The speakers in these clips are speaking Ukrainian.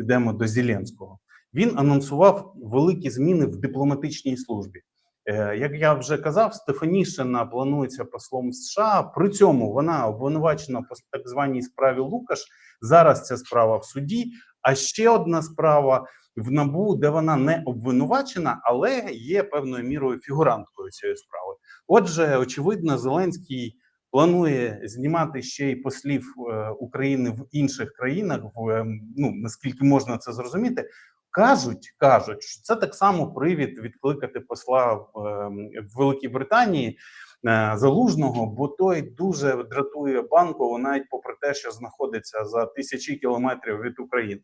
підемо до Зеленського. Він анонсував великі зміни в дипломатичній службі. Е, Як я вже казав, Стефанішина планується послом США. При цьому вона обвинувачена по так званій справі Лукаш. Зараз ця справа в суді. А ще одна справа в набу, де вона не обвинувачена, але є певною мірою фігуранткою цієї справи. Отже, очевидно, Зеленський планує знімати ще й послів е, України в інших країнах. В е, ну наскільки можна це зрозуміти, кажуть, кажуть, що це так само привід відкликати посла в, е, в Великій Британії. е, Залужного, бо той дуже дратує банку, навіть попри те, що знаходиться за тисячі кілометрів від України.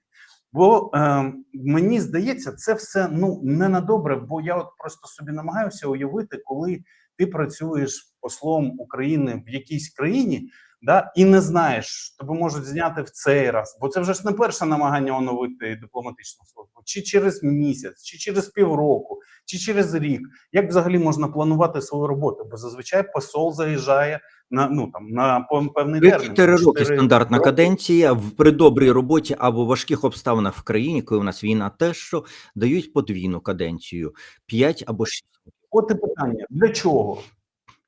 Бо е, мені здається, це все ну не на добре, бо я от просто собі намагаюся уявити, коли ти працюєш послом України в якійсь країні, да, і не знаєш, тебе можуть зняти в цей раз, бо це вже ж не перше намагання оновити дипломатичну службу, чи через місяць, чи через півроку, чи через рік. Як взагалі можна планувати свою роботу? Бо зазвичай посол заїжджає на ну там на пев- певний термін. 4 роки стандартна роки. каденція в при добрій роботі або важких обставинах в країні, коли у нас війна, те, що дають подвійну каденцію 5 або 6 От і питання: для чого?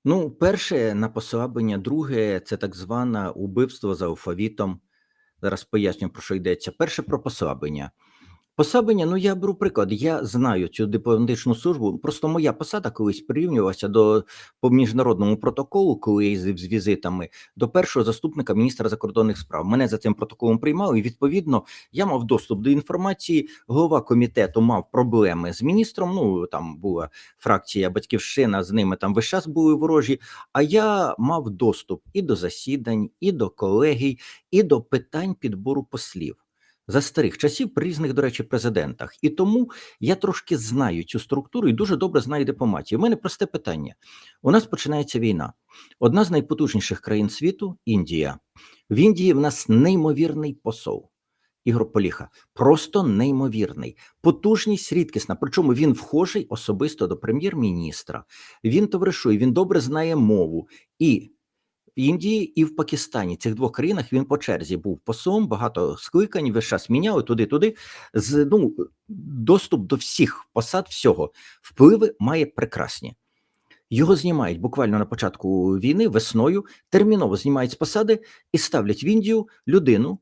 Ну, перше на послаблення, друге це так зване убивство за алфавітом. Зараз поясню, про що йдеться. Перше про послаблення. Послаблення, ну я беру приклад. Я знаю цю дипломатичну службу. Просто моя посада колись прирівнювалася до по міжнародному протоколу, коли я їздив з візитами, до першого заступника міністра закордонних справ. Мене за цим протоколом приймали, і відповідно я мав доступ до інформації. Голова комітету мав проблеми з міністром. Ну там була фракція Батьківщина, з ними там весь час були ворожі. А я мав доступ і до засідань, і до колегій, і до питань підбору послів. За старих часів при різних, до речі, президентах. І тому я трошки знаю цю структуру і дуже добре знаю дипломатію. У мене просте питання: у нас починається війна. Одна з найпотужніших країн світу Індія. В Індії в нас неймовірний посол. Ігор Поліха, просто неймовірний, потужність рідкісна. Причому він вхожий особисто до прем'єр-міністра. Він товаришує, він добре знає мову і Індії і в Пакистані цих двох країнах він по черзі був послом, багато скликань, весь час міняли туди-туди. З ну доступ до всіх посад, всього впливи має прекрасні. Його знімають буквально на початку війни весною, терміново знімають з посади і ставлять в Індію людину.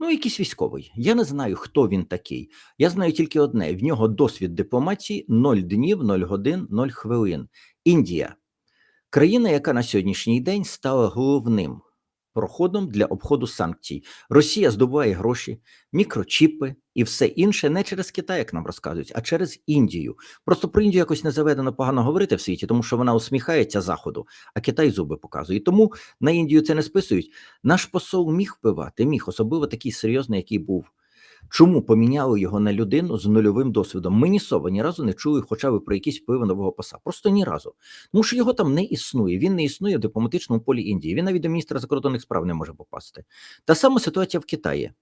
Ну, якийсь військовий. Я не знаю, хто він такий. Я знаю тільки одне: в нього досвід дипломатії 0 днів, 0 годин, 0 хвилин. Індія країна, яка на сьогоднішній день стала головним проходом для обходу санкцій. Росія здобуває гроші, мікрочіпи і все інше не через Китай, як нам розказують, а через Індію. Просто про Індію якось не заведено погано говорити в світі, тому що вона усміхається заходу, а Китай зуби показує. Тому на Індію це не списують. Наш посол міг впливати, міг особливо такий серйозний, який був. Чому поміняли його на людину з нульовим досвідом? Ми ні слова ні разу не чули, хоча б про якісь впливи нового поса. Просто ні разу. Тому що його там не існує. Він не існує в дипломатичному полі Індії. Він навіть до міністра закордонних справ не може попасти. Та сама ситуація в Китаї.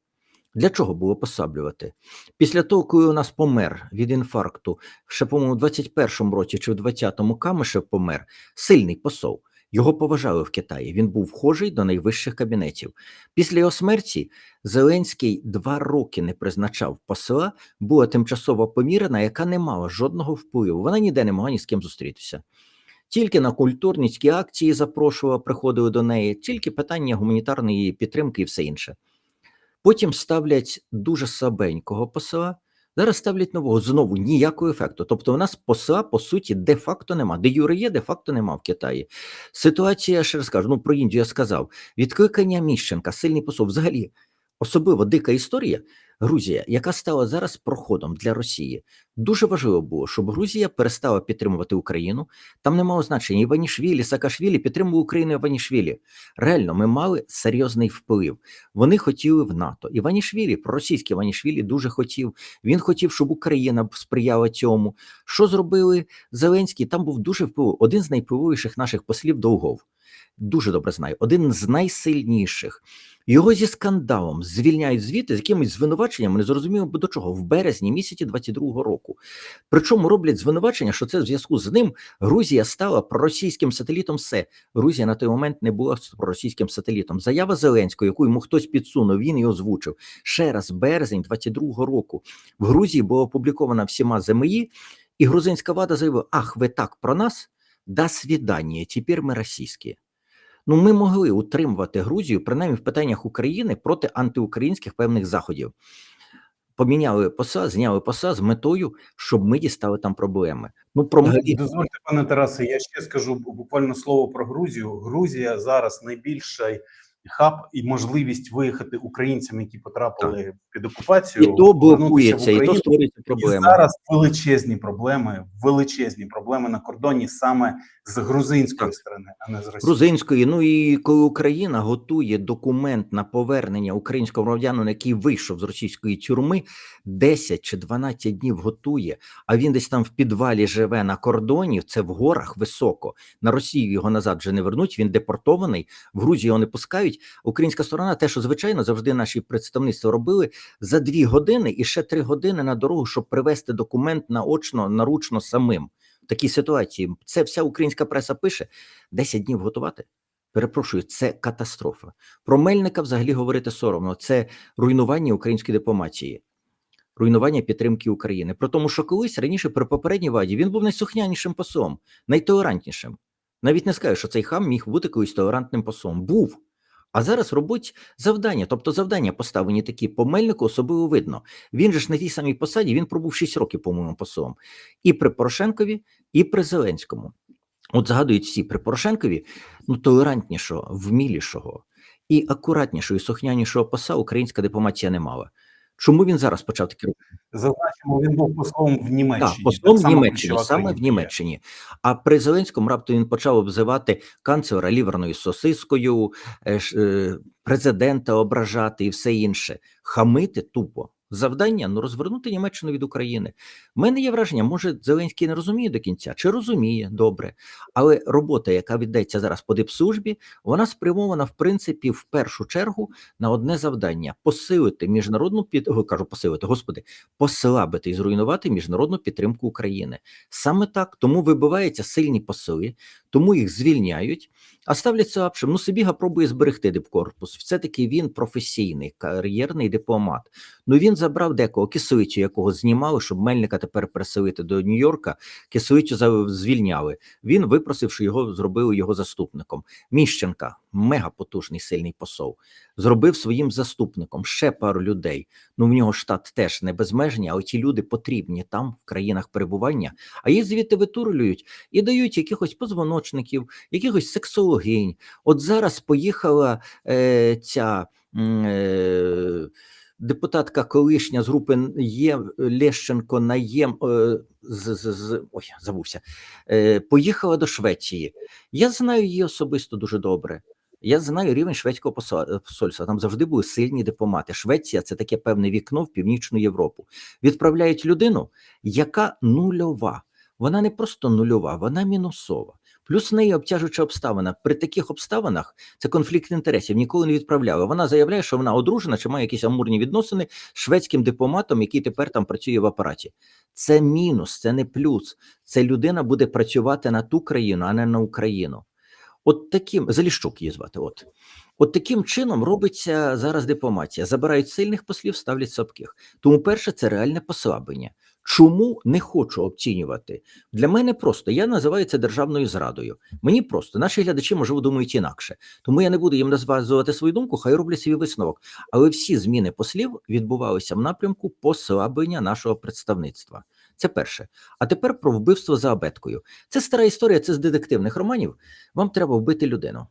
Для чого було посаблювати? Після того, коли у нас помер від інфаркту, ще, по-моєму, у 21-му році чи в 20-му Камишев помер, сильний посол. Його поважали в Китаї. Він був вхожий до найвищих кабінетів. Після його смерті Зеленський два роки не призначав посла, була тимчасова помірена, яка не мала жодного впливу. Вона ніде не могла ні з ким зустрітися. Тільки на культурницькі акції запрошувала, приходили до неї, тільки питання гуманітарної підтримки і все інше. Потім ставлять дуже слабенького посла. Зараз ставлять нового знову ніякого ефекту. Тобто, у нас посла по суті де-факто нема. Де юри є, де-факто нема в Китаї. Ситуація я ще раз кажу, ну про Індію я сказав. Відкликання Міщенка, сильний посол. Взагалі, особливо дика історія. Грузія, яка стала зараз проходом для Росії, дуже важливо було, щоб Грузія перестала підтримувати Україну. Там не значення Іванішвілі, Саакашвілі підтримували Україну Іванішвілі. Реально, ми мали серйозний вплив. Вони хотіли в НАТО. Іванішвілі, проросійський Іванішвілі дуже хотів. Він хотів, щоб Україна сприяла цьому. Що зробили Зеленський? Там був дуже вплив, один з найвпливовіших наших послів Довгов. Дуже добре знаю, один з найсильніших. Його зі скандалом звільняють звідти з якимись звинуваченнями, не зрозуміло до чого, в березні місяці 22-го року. Причому роблять звинувачення, що це в зв'язку з ним Грузія стала проросійським сателітом. Все Грузія на той момент не була проросійським сателітом. Заява Зеленського, яку йому хтось підсунув, він її озвучив. Ще раз, березень 22-го року в Грузії була опублікована всіма ЗМІ, і грузинська влада заявила: Ах, ви так про нас? До свідання, тепер ми російські. Ну, ми могли утримувати Грузію, принаймні в питаннях України проти антиукраїнських певних заходів. Поміняли поса, зняли поса з метою, щоб ми дістали там проблеми. Ну, про Е, Дозвольте, пане Тарасе, я ще скажу буквально слово про Грузію. Грузія зараз найбільший хаб і можливість виїхати українцям, які потрапили під окупацію. і то в блокується, і то Україну. створюються І проблеми. зараз величезні проблеми, величезні проблеми на кордоні саме з грузинської Так. сторони, а не з російської. грузинської. Ну і коли Україна готує документ на повернення українського громадянина, який вийшов з російської тюрми, 10 чи 12 днів готує, а він десь там в підвалі живе на кордоні. Це в горах високо. На Росію його назад вже не вернуть. Він депортований. В Грузію його не пускають. Українська сторона, те, що звичайно завжди наші представництва робили за дві години і ще три години на дорогу, щоб привезти документ наочно, наручно самим. В такій ситуації це вся українська преса пише 10 днів готувати. Перепрошую, це катастрофа. Про Мельника взагалі говорити соромно. Це руйнування української дипломатії, руйнування підтримки України. Про тому, що колись раніше при попередній владі він був найсухнянішим послом, найтолерантнішим. Навіть не скажу, що цей хам міг бути колись толерантним послом. Був. А зараз робить завдання, тобто завдання поставлені такі по Мельнику особливо видно. Він же ж на тій самій посаді він пробув 6 років, по-моєму, посолом. І при Порошенкові, і при Зеленському. От згадують всі при Порошенкові ну, толерантнішого, вмілішого і акуратнішого, і сухнянішого поса українська дипломатія не мала. Чому він зараз почав такі робити? Зазначимо, він був послом в Німеччині. Так, послом в Німеччині, саме в. Німеччині. А при Зеленському раптом він почав обзивати канцлера ліверною сосискою, е, е, президента ображати і все інше. Хамити тупо. Завдання ну розвернути Німеччину від України. У мене є враження, може Зеленський не розуміє до кінця, чи розуміє добре. Але робота, яка віддається зараз по дипслужбі, вона спрямована в принципі в першу чергу на одне завдання: посилити міжнародну під кажу, посилити, господи, послабити і зруйнувати міжнародну підтримку України. Саме так тому вибиваються сильні посили, тому їх звільняють, а ставлять слабшим. Ну, Сибіга пробує зберегти дипкорпус. Все таки він професійний, кар'єрний дипломат. Ну він забрав декого кисовичу, якого знімали, щоб Мельника тепер переселити до Нью-Йорка. Кисовичу звільняли. Він випросив, що його зробили його заступником. Міщенка, мегапотужний сильний посол, зробив своїм заступником ще пару людей. Ну в нього штат теж не безмежні, а ті люди потрібні там, в країнах перебування. А їх звідти витурлюють і дають якихось позвоночників, якихось сексологинь. От зараз поїхала е, ця. Е, Депутатка колишня з групи є Лещенко Наєм е, з, з, з ой, забувся. Е, поїхала до Швеції. Я знаю її особисто дуже добре. Я знаю рівень шведського посол- посольства. Там завжди були сильні дипломати. Швеція це таке певне вікно в північну Європу. Відправляють людину, яка нульова. Вона не просто нульова, вона мінусова. Плюс в неї обтяжуюча обставина. При таких обставинах це конфлікт інтересів. Ніколи не відправляли. Вона заявляє, що вона одружена чи має якісь амурні відносини з шведським дипломатом, який тепер там працює в апараті. Це мінус, це не плюс. Це людина буде працювати на ту країну, а не на Україну. От таким Заліщук її звати. От. От таким чином робиться зараз дипломатія. Забирають сильних послів, ставлять слабких. Тому, перше, це реальне послаблення. Чому не хочу обцінювати? Для мене просто я називаю це державною зрадою. Мені просто наші глядачі можливо думають інакше. Тому я не буду їм назвати свою думку, хай роблять свій висновок. Але всі зміни послів відбувалися в напрямку послаблення нашого представництва. Це перше. А тепер про вбивство за абеткою. Це стара історія, це з детективних романів. Вам треба вбити людину.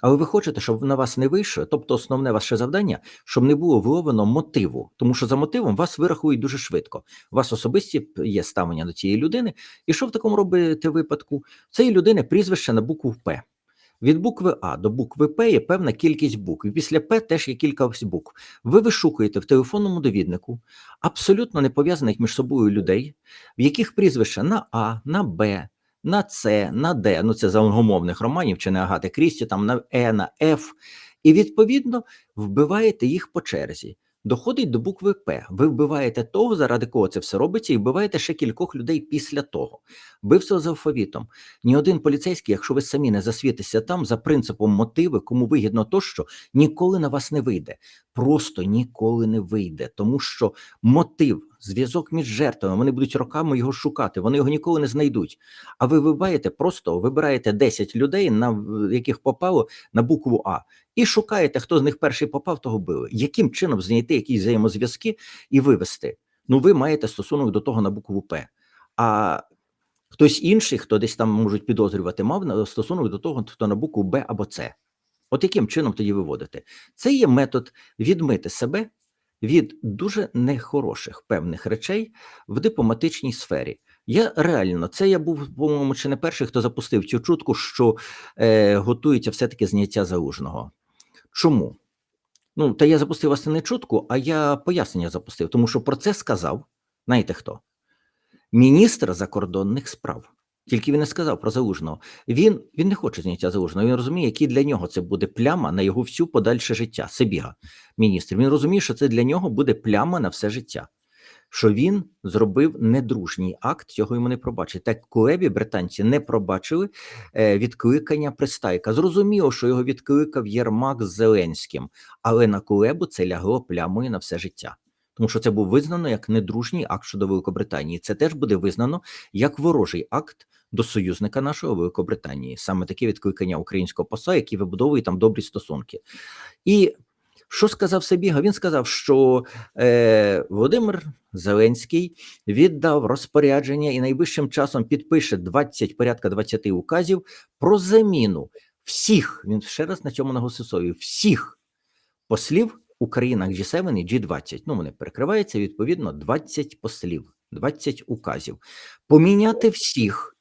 Але ви хочете, щоб на вас не вийшло, тобто основне ваше завдання, щоб не було виловлено мотиву, тому що за мотивом вас вирахують дуже швидко. У вас особисті є ставлення до цієї людини. І що в такому робите випадку? Цієї людини прізвище на букву П. Від букви А до букви П є певна кількість букв. І після П теж є кілька букв. Ви вишукуєте в телефонному довіднику абсолютно не пов'язаних між собою людей, в яких прізвища на А, на Б, на С, на Д, ну це за англомовних романів чи не Агати Крісті, там на Е, на Ф, і відповідно вбиваєте їх по черзі. Доходить до букви П. Ви вбиваєте того, заради кого це все робиться, і вбиваєте ще кількох людей після того. Вбивство з алфавітом. Ні один поліцейський, якщо ви самі не засвітитеся там за принципом мотиви, кому вигідно тощо, ніколи на вас не вийде. Просто ніколи не вийде, тому що мотив, зв'язок між жертвами, вони будуть роками його шукати, вони його ніколи не знайдуть. А ви вибираєте просто вибираєте 10 людей, на яких попало на букву А, і шукаєте, хто з них перший попав, того били. Яким чином знайти якісь взаємозв'язки і вивести? Ну, ви маєте стосунок до того на букву П. А хтось інший, хто десь там можуть підозрювати, мав на- стосунок до того, хто на букву Б або С. От яким чином тоді виводити? Це є метод відмити себе від дуже нехороших певних речей в дипломатичній сфері. Я реально, це я був, по-моєму, чи не перший, хто запустив цю чутку, що е, готується все-таки зняття залужного. Чому? Ну, та я запустив власне не чутку, а я пояснення запустив, тому що про це сказав, знаєте хто? Міністр закордонних справ. Тільки він не сказав про залужного. Він, він не хоче зняття залужного. Він розуміє, який для нього це буде пляма на його всю подальше життя. Сибіга, міністр. Він розуміє, що це для нього буде пляма на все життя. Що він зробив недружній акт, цього йому не пробачить. Так Куебі британці не пробачили е, відкликання Пристайка. Зрозуміло, що його відкликав Єрмак з Зеленським, але на Кулебу це лягло плямою на все життя. Тому що це був визнано як недружній акт щодо Великобританії. Це теж буде визнано як ворожий акт до союзника нашого Великобританії. Саме таке відкликання українського посла, який вибудовує там добрі стосунки. І що сказав Сибіга? Він сказав, що е, Володимир Зеленський віддав розпорядження і найближчим часом підпише 20 порядка 20 указів про заміну всіх. Він ще раз на цьому наголосив, всіх послів у країнах G7 і G20. Ну, вони перекриваються відповідно 20 послів, 20 указів. Поміняти всіх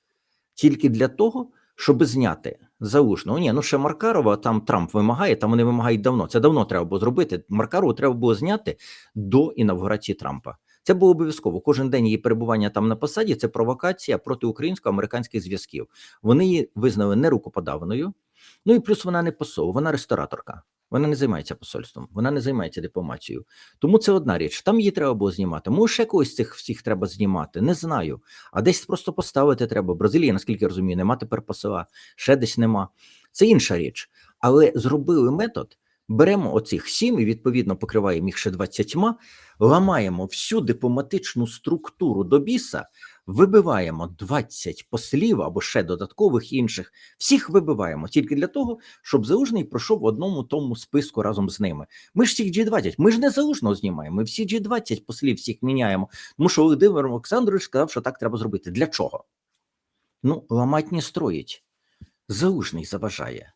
тільки для того, щоб зняти залужного. Ні, ну ще Маркарова там Трамп вимагає, там вони вимагають давно. Це давно треба було зробити. Маркарову треба було зняти до інавгурації Трампа. Це було обов'язково. Кожен день її перебування там на посаді це провокація проти українсько-американських зв'язків. Вони її визнали нерукоподавною. Ну і плюс вона не посол, вона рестораторка. Вона не займається посольством, вона не займається дипломатією. Тому це одна річ. Там її треба було знімати. Може, ще когось цих всіх треба знімати, не знаю. А десь просто поставити треба. Бразилія, наскільки я розумію, нема тепер посила, ще десь нема. Це інша річ. Але зробили метод. Беремо оцих сім і відповідно покриваємо їх ще 20, ламаємо всю дипломатичну структуру до біса, вибиваємо 20 послів або ще додаткових інших. Всіх вибиваємо тільки для того, щоб залужний пройшов в одному тому списку разом з ними. Ми ж всіх G20, ми ж не залужного знімаємо. Ми всі G20 послів всіх міняємо. Тому що Володимир Олександрович сказав, що так треба зробити. Для чого? Ну, ламать не строїть. Залужний заважає.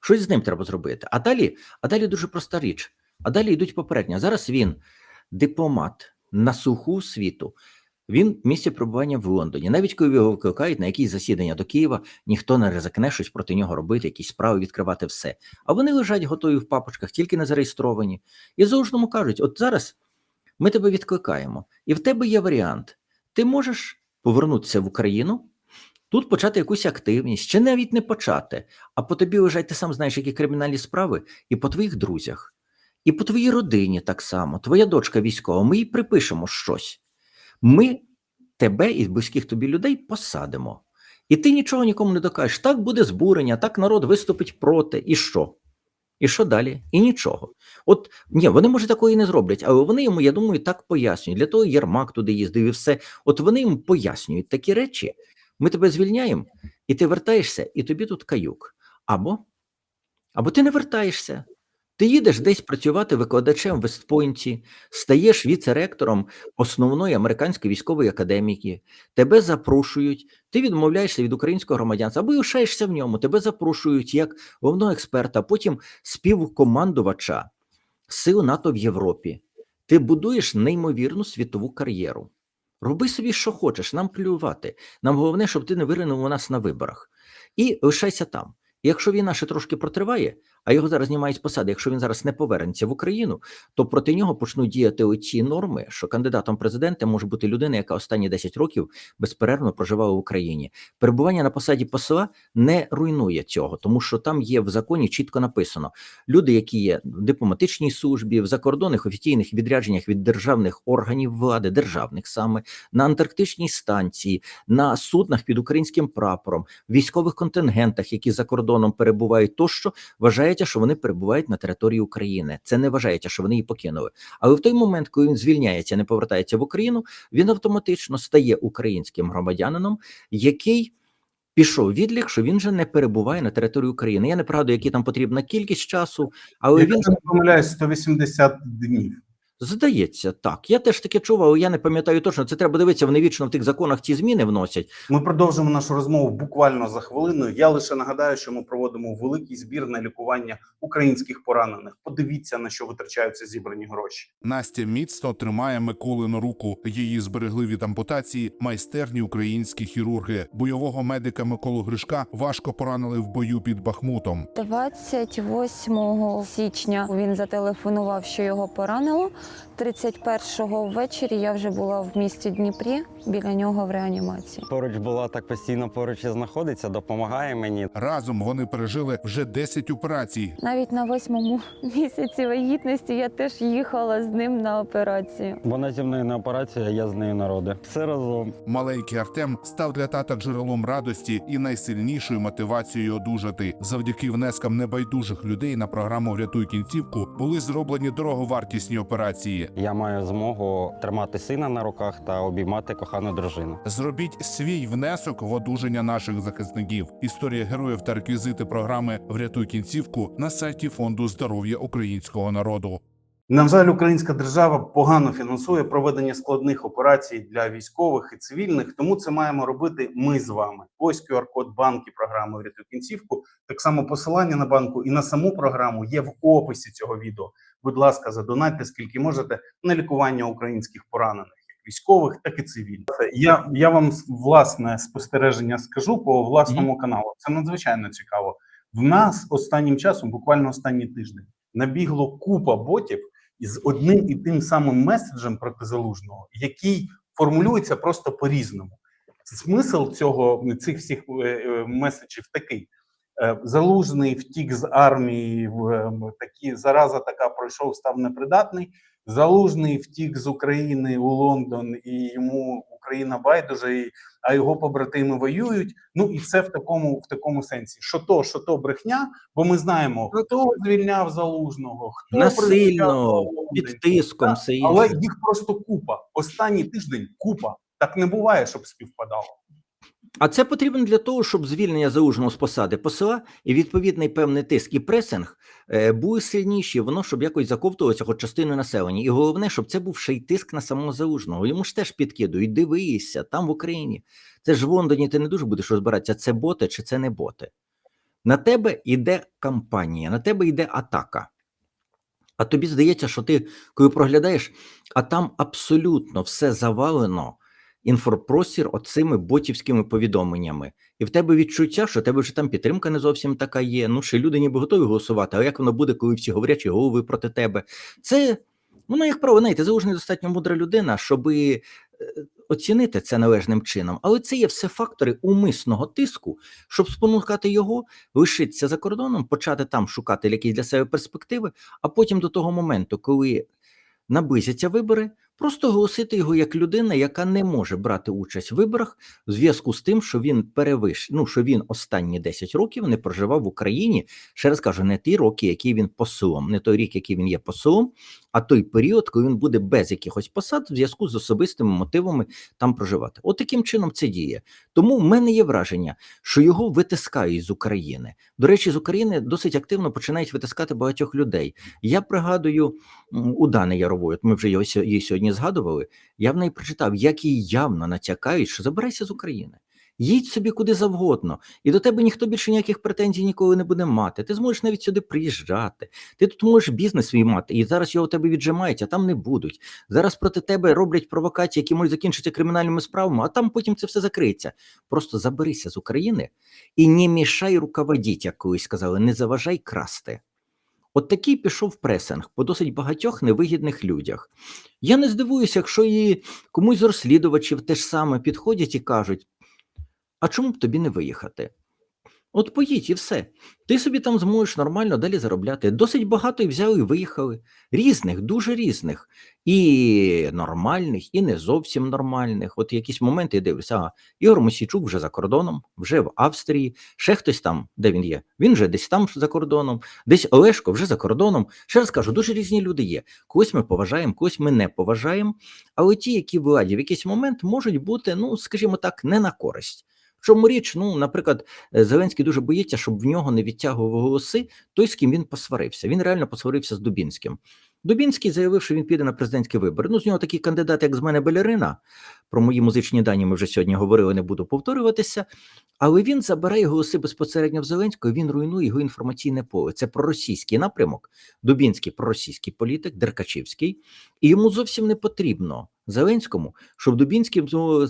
Щось з ним треба зробити. А далі, а далі дуже проста річ. А далі йдуть попередня. Зараз він дипломат на суху світу. Він в місці перебування в Лондоні. Навіть коли його викликають на якісь засідання до Києва, ніхто не ризикне щось проти нього робити, якісь справи відкривати все. А вони лежать готові в папочках, тільки не зареєстровані. І заужному кажуть: от зараз ми тебе відкликаємо, і в тебе є варіант. Ти можеш повернутися в Україну, тут почати якусь активність, чи навіть не почати. А по тобі лежать, ти сам знаєш, які кримінальні справи, і по твоїх друзях, і по твоїй родині так само. Твоя дочка військова, ми їй припишемо щось. Ми тебе і близьких тобі людей посадимо. І ти нічого нікому не докажеш. Так буде збурення, так народ виступить проти. І що? І що далі? І нічого. От ні, вони може такої не зроблять, але вони йому, я думаю, так пояснюють. Для того Єрмак туди їздив і все. От вони йому пояснюють такі речі. Ми тебе звільняємо, і ти вертаєшся, і тобі тут каюк. Або, або ти не вертаєшся. Ти їдеш десь працювати викладачем в Вестпойнті, стаєш віце-ректором основної американської військової академії, тебе запрошують, ти відмовляєшся від українського громадянства або лишаєшся в ньому, тебе запрошують як головного експерта, потім співкомандувача сил НАТО в Європі. Ти будуєш неймовірну світову кар'єру. Роби собі, що хочеш, нам плювати. Нам головне, щоб ти не виринув у нас на виборах. І лишайся там. Якщо війна ще трошки протриває, а його зараз знімають з посади. Якщо він зараз не повернеться в Україну, то проти нього почнуть діяти оці норми, що кандидатом в президенти може бути людина, яка останні 10 років безперервно проживала в Україні. Перебування на посаді посла не руйнує цього, тому що там є в законі чітко написано: люди, які є в дипломатичній службі, в закордонних офіційних відрядженнях від державних органів влади, державних саме на антарктичній станції, на суднах під українським прапором, військових контингентах, які за кордоном перебувають, тощо вважається, що вони перебувають на території України. Це не вважається, що вони її покинули. Але в той момент, коли він звільняється, не повертається в Україну, він автоматично стає українським громадянином, який. Пішов відлік, що він вже не перебуває на території України. Я не пригадую, які там потрібна кількість часу, але він Якщо не помиляюсь, 180 днів. Здається, так. Я теж таке чув, але я не пам'ятаю точно. Це треба дивитися. Вони вічно в тих законах ці зміни вносять. Ми продовжимо нашу розмову буквально за хвилину. Я лише нагадаю, що ми проводимо великий збір на лікування українських поранених. Подивіться на що витрачаються зібрані гроші. Настя міцно тримає Миколину руку. Її зберегли від ампутації майстерні українські хірурги. Бойового медика Миколу Гришка важко поранили в бою під Бахмутом. 28 січня він зателефонував, що його поранило. 31-го ввечері я вже була в місті Дніпрі біля нього в реанімації. Поруч була так постійно поруч і знаходиться, допомагає мені. Разом вони пережили вже 10 операцій. Навіть на восьмому місяці вагітності я теж їхала з ним на операцію. Вона зі мною на операцію, а я з нею на роди. Все разом. Маленький Артем став для тата джерелом радості і найсильнішою мотивацією одужати. Завдяки внескам небайдужих людей на програму Врятуй кінцівку були зроблені дороговартісні операції. Я маю змогу тримати сина на руках та обіймати кохану дружину. Зробіть свій внесок в одужання наших захисників. Історія героїв та реквізити програми Врятуй кінцівку на сайті фонду здоров'я українського народу. На жаль, українська держава погано фінансує проведення складних операцій для військових і цивільних, тому це маємо робити ми з вами. Ось QR-код банки програми «Врятуй кінцівку. Так само посилання на банку і на саму програму є в описі цього відео. Будь ласка, задонатьте скільки можете на лікування українських поранених, як військових, так і цивільних. Я, я вам власне спостереження скажу по власному каналу. Це надзвичайно цікаво. В нас останнім часом, буквально останній тиждень, набігло купа ботів із одним і тим самим меседжем протизалужного, який формулюється просто по-різному. Смисл цього цих всіх е, е, меседжів такий: залужний втік з армії, в е, такі зараза така пройшов, став непридатний. Залужний втік з України у Лондон, і йому Україна байдуже, і, а його побратими воюють. Ну і все в такому в такому сенсі. Що то, що то брехня, бо ми знаємо, хто звільняв залужного, хто Насильно, під тиском, все але їх просто купа. Останній тиждень купа. Так не буває, щоб співпадало. А це потрібно для того, щоб звільнення залужного з посади посла і відповідний певний тиск і пресинг е, були сильніші, воно щоб якось заковтувалося хоч частиною населення. І головне, щоб це був ще й тиск на самого залужного. Йому ж теж підкидують, дивися, там в Україні. Це ж в Лондоні ти не дуже будеш розбиратися, це боти чи це не боти. На тебе йде кампанія, на тебе йде атака. А тобі здається, що ти, коли проглядаєш, а там абсолютно все завалено інфопростір оцими ботівськими повідомленнями. І в тебе відчуття, що в тебе вже там підтримка не зовсім така є. Ну, що люди ніби готові голосувати, а як воно буде, коли всі говорячі голови проти тебе? Це, воно, як право, знаєте, залужний достатньо мудра людина, щоб оцінити це належним чином. Але це є все фактори умисного тиску, щоб спонукати його лишитися за кордоном, почати там шукати якісь для себе перспективи, а потім до того моменту, коли наблизяться вибори, просто оголосити його як людина, яка не може брати участь в виборах в зв'язку з тим, що він перевиш... ну, що він останні 10 років не проживав в Україні. Ще раз кажу, не ті роки, які він послом, не той рік, який він є послом, а той період, коли він буде без якихось посад в зв'язку з особистими мотивами там проживати. От таким чином це діє. Тому в мене є враження, що його витискають з України. До речі, з України досить активно починають витискати багатьох людей. Я пригадую у Дани Ярової, ми вже його сьо- її сьогодні згадували. Я в неї прочитав, як їй явно натякають, що забирайся з України. Їдь собі куди завгодно, і до тебе ніхто більше ніяких претензій ніколи не буде мати. Ти зможеш навіть сюди приїжджати. Ти тут можеш бізнес свій мати, і зараз його у тебе віджимають, а там не будуть. Зараз проти тебе роблять провокації, які можуть закінчитися кримінальними справами, а там потім це все закриється. Просто заберися з України і не мішай руководіть, як колись сказали, не заважай красти. От такий пішов пресинг по досить багатьох невигідних людях. Я не здивуюся, якщо і комусь з розслідувачів теж саме підходять і кажуть: а чому б тобі не виїхати? От поїдь і все. Ти собі там зможеш нормально далі заробляти. Досить багато і взяли і виїхали. Різних, дуже різних. І нормальних, і не зовсім нормальних. От якісь моменти я дивлюся, ага, Ігор Мосійчук вже за кордоном, вже в Австрії, ще хтось там, де він є. Він вже десь там за кордоном, десь Олешко вже за кордоном. Ще раз кажу, дуже різні люди є. Когось ми поважаємо, когось ми не поважаємо. Але ті, які владі в якийсь момент можуть бути, ну скажімо так, не на користь. Чому річ, ну, наприклад, е, Зеленський дуже боїться, щоб в нього не відтягував голоси той, з ким він посварився. Він реально посварився з Дубінським. Дубінський заявив, що він піде на президентські вибори. Ну, з нього такий кандидат, як з мене Белярина. Про мої музичні дані ми вже сьогодні говорили, не буду повторюватися. Але він забирає голоси безпосередньо в Зеленського, він руйнує його інформаційне поле. Це проросійський напрямок. Дубінський проросійський політик, Деркачівський, і йому зовсім не потрібно Зеленському, щоб Дубінський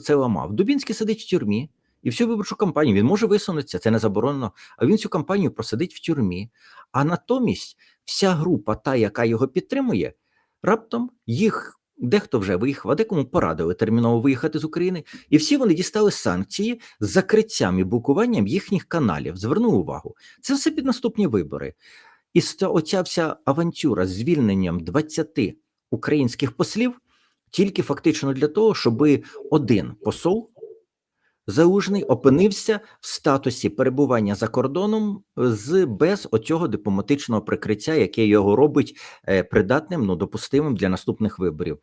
це ламав. Дубінський сидить в тюрмі. І всю виборчу кампанію він може висунутися, це не заборонено. А він цю кампанію просидить в тюрмі. А натомість вся група, та, яка його підтримує, раптом їх дехто вже виїхав, а декому порадили терміново виїхати з України. І всі вони дістали санкції з закриттям і блокуванням їхніх каналів. Зверну увагу, це все під наступні вибори. І оця вся авантюра з звільненням 20 українських послів тільки фактично для того, щоб один посол Залужний опинився в статусі перебування за кордоном з без оцього дипломатичного прикриття, яке його робить е, придатним, ну допустимим для наступних виборів.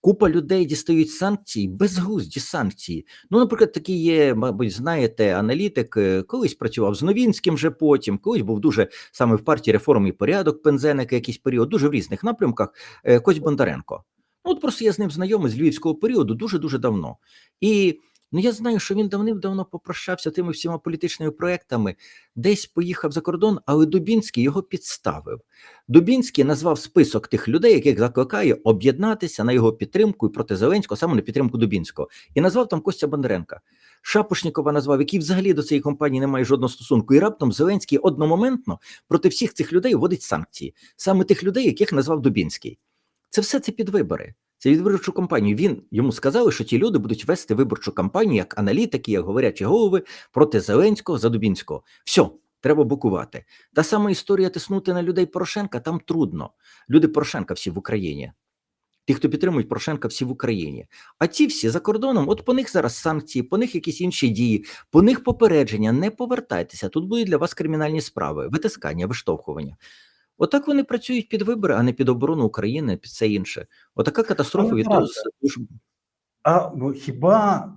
Купа людей дістають санкції, безглузді санкції. Ну, наприклад, такий є, мабуть, знаєте, аналітик, е, колись працював з Новінським вже потім, колись був дуже саме в партії реформ і порядок Пензеника, якийсь період, дуже в різних напрямках. е, Кость Бондаренко. Ну, от просто я з ним знайомий з львівського періоду дуже дуже давно. І Ну, я знаю, що він давним-давно попрощався тими всіма політичними проектами, десь поїхав за кордон, але Дубінський його підставив. Дубінський назвав список тих людей, яких закликає об'єднатися на його підтримку і проти Зеленського, саме на підтримку Дубінського, і назвав там Костя Бондаренка. Шапошнікова назвав, який взагалі до цієї компанії не має жодного стосунку. І раптом Зеленський одномоментно проти всіх цих людей вводить санкції, саме тих людей, яких назвав Дубінський. Це все це під вибори. Це від виборчу кампанію. Він йому сказали, що ті люди будуть вести виборчу кампанію як аналітики, як говорячі голови проти Зеленського за Дубінського. Все, треба букувати. Та сама історія тиснути на людей Порошенка там трудно. Люди Порошенка всі в Україні. Ті, хто підтримують Порошенка, всі в Україні. А ті всі за кордоном, от по них зараз санкції, по них якісь інші дії, по них попередження. Не повертайтеся. Тут будуть для вас кримінальні справи, витискання, виштовхування. Отак вони працюють під вибори, а не під оборону України, під все інше. Отака катастрофа від дуже А ну, хіба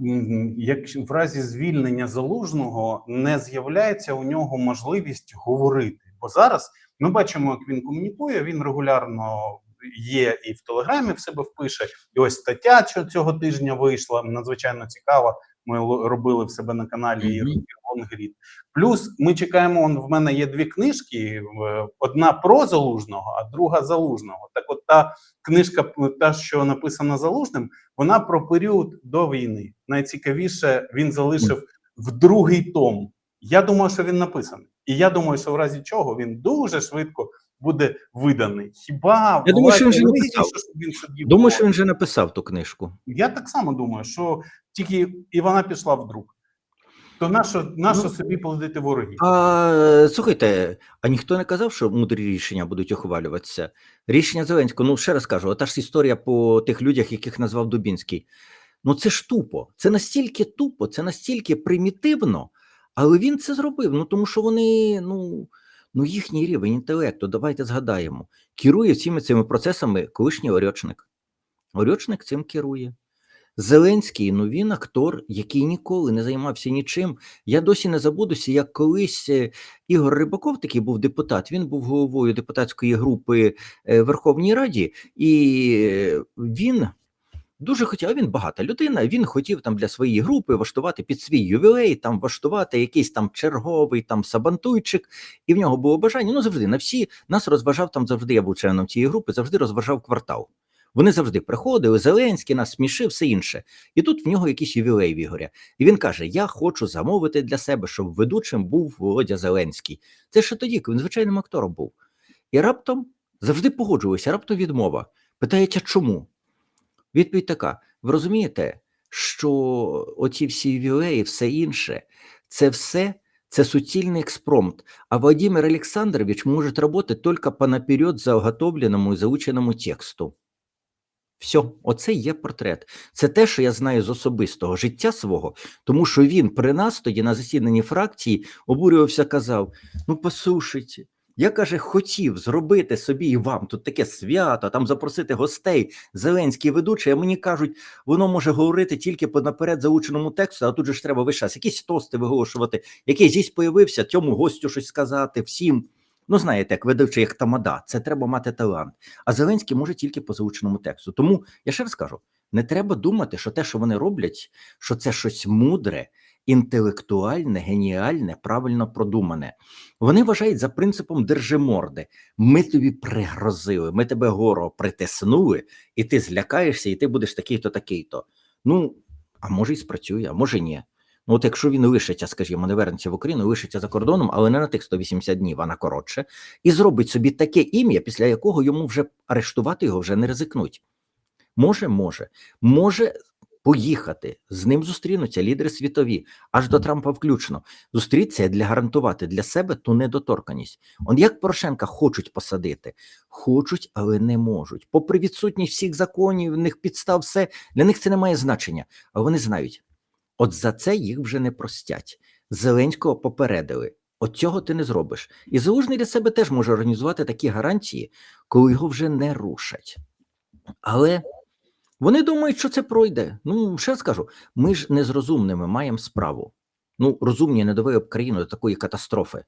як в разі звільнення залужного не з'являється у нього можливість говорити? Бо зараз ми бачимо, як він комунікує. Він регулярно є і в телеграмі в себе впише. І ось стаття що цього тижня вийшла надзвичайно цікава. Ми робили в себе на каналі Мгм. Лонгрід. Плюс ми чекаємо. Он в мене є дві книжки: е, одна про залужного, а друга залужного. Так, от та книжка, та що написана залужним, вона про період до війни. Найцікавіше він залишив в другий том. Я думаю, що він написаний, і я думаю, що в разі чого він дуже швидко буде виданий. Хіба Я думаю, що він вже написав. Думаю, що він вже написав ту книжку. Я так само думаю, що тільки і вона пішла в друк. То нащо, нащо Ну, собі плодити ворогів? А слухайте, а ніхто не казав, що мудрі рішення будуть ухвалюватися. Рішення Зеленського, ну ще раз кажу, ота ж історія по тих людях, яких назвав Дубінський. Ну це ж тупо. Це настільки тупо, це настільки примітивно, але він це зробив. Ну тому що вони, ну, ну їхній рівень інтелекту, давайте згадаємо, керує всіми цими процесами колишній Орьочник. Орьочник цим керує. Зеленський, ну він актор, який ніколи не займався нічим. Я досі не забудуся, як колись е, Ігор Рибаков, такий був депутат, він був головою депутатської групи е, Верховній Раді, і е, він дуже хотів, а він багата людина. Він хотів там для своєї групи влаштувати під свій ювілей, там влаштувати якийсь там черговий там сабантуйчик, і в нього було бажання. Ну завжди на всі нас розважав там завжди. Я був членом цієї групи, завжди розважав квартал. Вони завжди приходили, Зеленський нас смішив, все інше. І тут в нього якийсь ювілей в Ігоря. І він каже: Я хочу замовити для себе, щоб ведучим був Володя Зеленський. Це ще тоді, коли він звичайним актором був. І раптом завжди погоджуюся, раптом відмова. Питається, чому? Відповідь така: ви розумієте, що оці всі і все інше, це все це суцільний експромт. А Владимир Александрович может работать только по наперед заготовленому і заученому тексту. Все, оце є портрет. Це те, що я знаю з особистого життя свого, тому що він при нас тоді на засіданні фракції обурювався, казав: ну, послушайте, я каже, хотів зробити собі і вам тут таке свято, там запросити гостей, Зеленський ведучий, а мені кажуть, воно може говорити тільки по наперед заученому тексту, а тут же ж треба весь час якісь тости виголошувати, який зісь появився, цьому гостю щось сказати, всім. Ну, знаєте, як ведучий, як тамада, це треба мати талант. А Зеленський може тільки по заученому тексту. Тому я ще раз кажу: не треба думати, що те, що вони роблять, що це щось мудре, інтелектуальне, геніальне, правильно продумане. Вони вважають за принципом держиморди. Ми тобі пригрозили, ми тебе горо притиснули, і ти злякаєшся, і ти будеш такий-то, такий-то. Ну, а може, і спрацює, а може ні. Ну, от якщо він лишиться, скажімо, не вернеться в Україну, лишиться за кордоном, але не на тих 180 днів, а на коротше, і зробить собі таке ім'я, після якого йому вже арештувати його вже не ризикнуть. Може, може, може поїхати. З ним зустрінуться лідери світові, аж до Трампа включно. Зустрітися для гарантувати для себе ту недоторканість. Он як Порошенка хочуть посадити, хочуть, але не можуть. Попри відсутність всіх законів, в них підстав, все для них це не має значення. А вони знають, от за це їх вже не простять. Зеленського попередили. От цього ти не зробиш. І залужний для себе теж може організувати такі гарантії, коли його вже не рушать. Але вони думають, що це пройде. Ну, ще скажу, ми ж не з розумними маємо справу. Ну, розумні не довели б країну до такої катастрофи,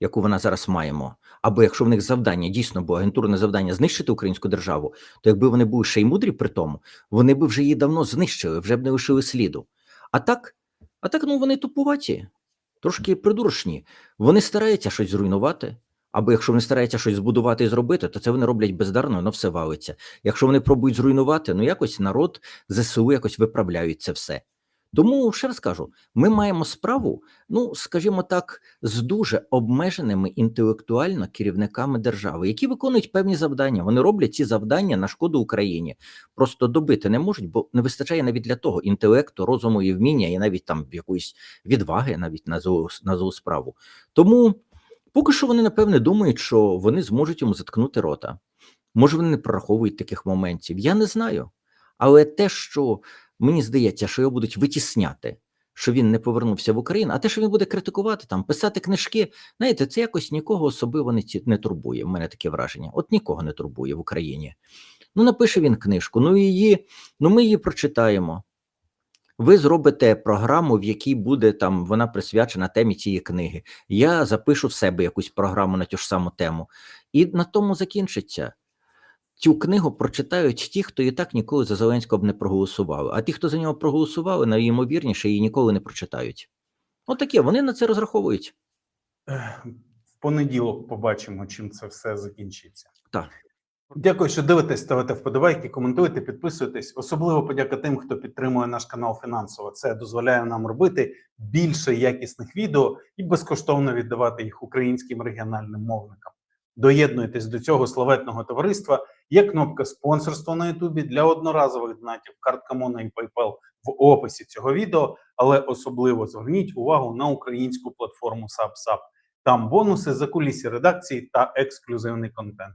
яку вона зараз маємо. Або якщо в них завдання дійсно було агентурне завдання знищити українську державу, то якби вони були ще й мудрі при тому, вони б вже її давно знищили, вже б не лишили сліду. А так, а так, ну вони тупуваті, трошки придурочні. Вони стараються щось зруйнувати. Або якщо вони стараються щось збудувати і зробити, то це вони роблять бездарно, воно все валиться. Якщо вони пробують зруйнувати, ну якось народ ЗСУ якось виправляють це все. Тому ще раз кажу, ми маємо справу, ну скажімо так, з дуже обмеженими інтелектуально керівниками держави, які виконують певні завдання. Вони роблять ці завдання на шкоду Україні. Просто добити не можуть, бо не вистачає навіть для того інтелекту, розуму і вміння, і навіть там якоїсь відваги, навіть на злу, на злу справу. Тому поки що вони напевне думають, що вони зможуть йому заткнути рота. Може, вони не прораховують таких моментів. Я не знаю. Але те, що мені здається, що його будуть витісняти, що він не повернувся в Україну, а те, що він буде критикувати, там, писати книжки, знаєте, це якось нікого особливо не, не турбує. У мене таке враження. От нікого не турбує в Україні. Ну, напише він книжку, ну її, ну ми її прочитаємо. Ви зробите програму, в якій буде там вона присвячена темі цієї книги. Я запишу в себе якусь програму на ту ж саму тему, і на тому закінчиться. Цю книгу прочитають ті, хто і так ніколи за Зеленського б не проголосували. А ті, хто за нього проголосували, найімовірніше її ніколи не прочитають. Отаке, вони на це розраховують. В понеділок побачимо, чим це все закінчиться. Так. Дякую, що дивитесь, ставите вподобайки, коментуєте, підписуєтесь. Особливо подяка тим, хто підтримує наш канал фінансово. Це дозволяє нам робити більше якісних відео і безкоштовно віддавати їх українським регіональним мовникам. Доєднуйтесь до цього славетного товариства. Є кнопка спонсорства на Ютубі для одноразових донатів, картка Моно і PayPal в описі цього відео, але особливо зверніть увагу на українську платформу SubSub. Там бонуси за кулісі редакції та ексклюзивний контент.